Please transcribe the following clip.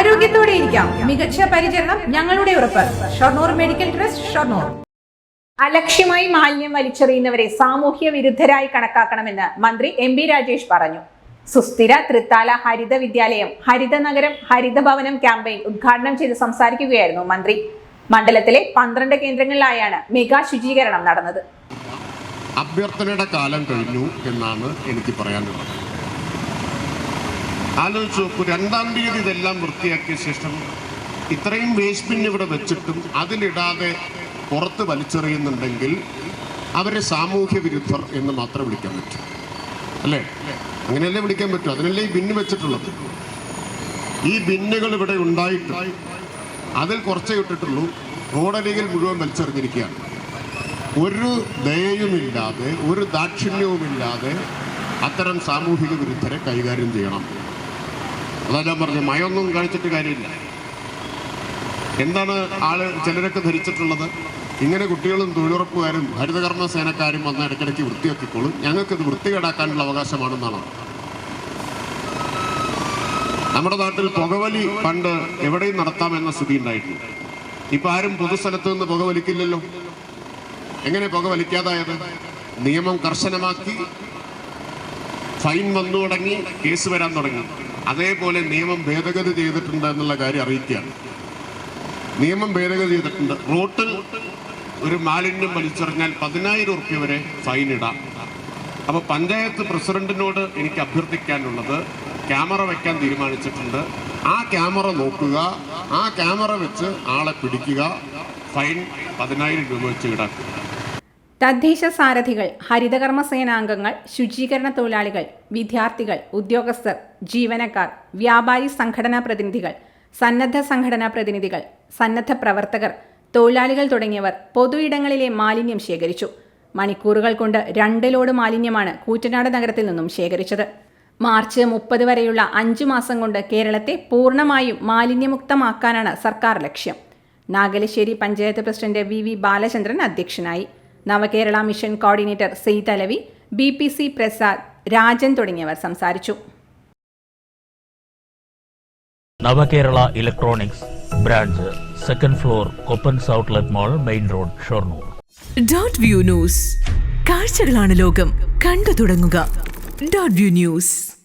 ആരോഗ്യത്തോടെ ഇരിക്കാം. മികച്ച പരിചരണം ഞങ്ങളുടെ ഉറപ്പ്. Shoranur medical trust Shoranur. അലക്ഷ്യമായി മാലിന്യം വലിച്ചെറിയുന്നവരെ സാമൂഹ്യ വിരുദ്ധരായി കണക്കാക്കണമെന്ന് മന്ത്രി എം ബി രാജേഷ് പറഞ്ഞു. സുസ്ഥിര തൃത്താല ഹരിത വിദ്യാലയം ഹരിത നഗരം ഹരിത ഭവനം ക്യാമ്പയിൻ ഉദ്ഘാടനം ചെയ്ത് സംസാരിക്കുകയായിരുന്നു മന്ത്രി. മണ്ഡലത്തിലെ പന്ത്രണ്ട് കേന്ദ്രങ്ങളിലായാണ് മെഗാ ശുചീകരണം നടന്നത്. അഭ്യർത്ഥനയുടെ കാലം കഴിഞ്ഞു എന്നാണ് എനിക്ക് പറയാനുള്ളത്. ആലോചിച്ച് നോക്കൂ രണ്ടാം തീയതി ഇതെല്ലാം വൃത്തിയാക്കിയ ശേഷം ഇത്രയും വേസ്റ്റ് ബിൻ ഇവിടെ വെച്ചിട്ടും അതിലിടാതെ പുറത്ത് വലിച്ചെറിയുന്നുണ്ടെങ്കിൽ അവരെ സാമൂഹ്യ വിരുദ്ധർ എന്ന് മാത്രം വിളിക്കാൻ പറ്റും. അല്ലേ? അങ്ങനെയല്ലേ വിളിക്കാൻ പറ്റും? അതിനല്ലേ ഈ ബിന്ന് വെച്ചിട്ടുള്ളത്? ഈ ബിന്നുകൾ ഇവിടെ ഉണ്ടായിട്ട് അതിൽ കുറച്ചേ ഇട്ടിട്ടുള്ളൂ. റോഡരികിൽ മുഴുവൻ വലിച്ചെറിഞ്ഞിരിക്കുകയാണ്. ഒരു ദയയുമില്ലാതെ ഒരു ദാക്ഷിണ്യവുമില്ലാതെ അത്തരം സാമൂഹിക വിരുദ്ധരെ കൈകാര്യം ചെയ്യണം. അതാ ഞാൻ പറഞ്ഞു മയൊന്നും കഴിച്ചിട്ട് കാര്യമില്ല. എന്താണ് ആൾ ചിലരൊക്കെ ധരിച്ചിട്ടുള്ളത്? ഇങ്ങനെ കുട്ടികളും തൊഴിലുറപ്പുകാരും ഹരിതകർമ്മ സേനക്കാരും വന്ന് ഇടയ്ക്കിടയ്ക്ക് വൃത്തിയാക്കിക്കോളും. ഞങ്ങൾക്കിത് വൃത്തികേടാക്കാനുള്ള അവകാശമാണെന്നാണ്? നമ്മുടെ നാട്ടിൽ പുകവലി പണ്ട് എവിടെയും നടത്താമെന്ന സ്ഥിതി ഉണ്ടായിട്ടുണ്ട്. ഇപ്പൊ ആരും പൊതുസ്ഥലത്ത് നിന്ന് പുകവലിക്കില്ലല്ലോ. എങ്ങനെ പുകവലിക്കാതായത്? നിയമം കർശനമാക്കി ഫൈൻ വന്നു തുടങ്ങി കേസ് വരാൻ തുടങ്ങി. അതേപോലെ നിയമം ഭേദഗതി ചെയ്തിട്ടുണ്ട് എന്നുള്ള കാര്യം അറിയിക്കുകയാണ്. നിയമം ഭേദഗതി ചെയ്തിട്ടുണ്ട്. റോട്ടിൽ ഒരു മാലിന്യം വലിച്ചെറിഞ്ഞാൽ പതിനായിരം ഉറുപ്പ്യ വരെ ഫൈൻ ഇടാം. അപ്പോൾ പഞ്ചായത്ത് പ്രസിഡന്റിനോട് എനിക്ക് അഭ്യർത്ഥിക്കാനുള്ളത് ക്യാമറ വെക്കാൻ തീരുമാനിച്ചിട്ടുണ്ട്. ആ ക്യാമറ നോക്കുക. ആ ക്യാമറ വെച്ച് ആളെ പിടിക്കുക. ഫൈൻ പതിനായിരം രൂപ വെച്ച് ഈടാക്കുക. തദ്ദേശ സാരഥികൾ ഹരിതകർമ്മ സേനാംഗങ്ങൾ ശുചീകരണ തൊഴിലാളികൾ വിദ്യാർത്ഥികൾ ഉദ്യോഗസ്ഥർ ജീവനക്കാർ വ്യാപാരി സംഘടനാ പ്രതിനിധികൾ സന്നദ്ധ സംഘടനാ പ്രതിനിധികൾ സന്നദ്ധ പ്രവർത്തകർ തൊഴിലാളികൾ തുടങ്ങിയവർ പൊതുയിടങ്ങളിലെ മാലിന്യം ശേഖരിച്ചു. മണിക്കൂറുകൾ കൊണ്ട് രണ്ട് ലോഡ് മാലിന്യമാണ് കൂറ്റനാട് നഗരത്തിൽ നിന്നും ശേഖരിച്ചത്. മാർച്ച് മുപ്പത് വരെയുള്ള അഞ്ചു മാസം കൊണ്ട് കേരളത്തെ പൂർണമായും മാലിന്യമുക്തമാക്കാനാണ് സർക്കാർ ലക്ഷ്യം. Nagalassery panchayat president V V Balachandran അധ്യക്ഷനായി. Navakerala mission coordinator Saith Alavi B P C Prasad Rajan തുടങ്ങിയവർ സംസാരിച്ചു. Navakerala electronics branch second floor Koppans outlet mall main road Shoranur. Dot view news. കാഴ്ചകളാണ് ലോകം. കണ്ടു തുടങ്ങുക. Dot view news.